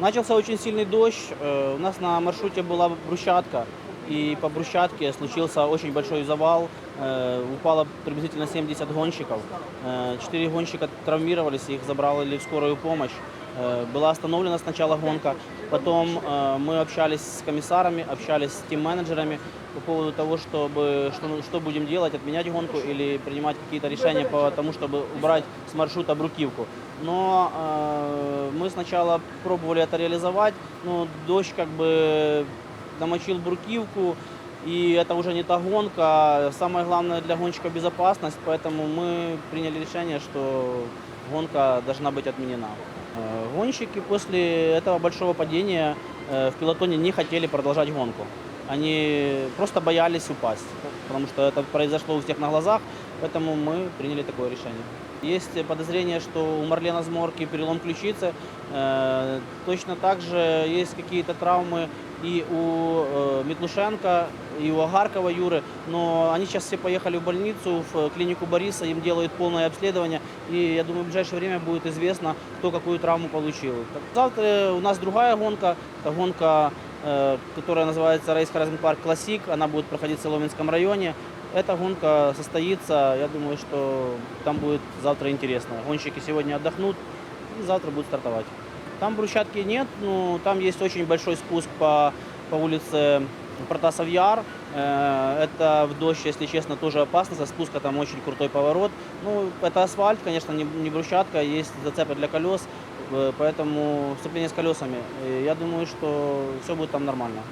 Начался очень сильный дождь. Э, У нас на маршруте была брусчатка. И по брусчатке случился очень большой завал. Э, Упало приблизительно 70 гонщиков. Э, Четыре гонщика травмировались, их забрали в скорую помощь. Э, Была остановлена сначала гонка, потом э, мы общались с комиссарами, общались с тим-менеджерами по поводу того, чтобы, что, что будем делать, отменять гонку или принимать какие-то решения по тому, чтобы убрать с маршрута брукивку. Но э, мы сначала пробовали это реализовать, но дождь как бы намочил брукивку, и это уже не та гонка. Самое главное для гонщика безопасность, поэтому мы приняли решение, что гонка должна быть отменена. Э, Гонщики после этого большого падения э, в пилотоне не хотели продолжать гонку. Они просто боялись упасть, потому что это произошло у всех на глазах, поэтому мы приняли такое решение. Есть подозрение, что у Марлена Зморки перелом ключицы. Э, Точно так же есть какие-то травмы и у э, Митлушенко, и у Агаркова Юры, но они сейчас все поехали в больницу, в клинику Бориса, им делают полное обследование, и я думаю, в ближайшее время будет известно, кто какую травму получил. Завтра у нас другая гонка, это гонка, э, которая называется Рейс Харазм Парк Классик, она будет проходить в Соломенском районе. Эта гонка состоится, я думаю, что там будет завтра интересно. Гонщики сегодня отдохнут и завтра будут стартовать. Там брусчатки нет, но там есть очень большой спуск по, по улице Протасов Яр. Э, Это в дождь, если честно, тоже опасно. Со спуска там очень крутой поворот. Ну, это асфальт, конечно, не, не брусчатка, есть зацепы для колес, э, поэтому сцепление с колесами. И Я думаю, что все будет там нормально.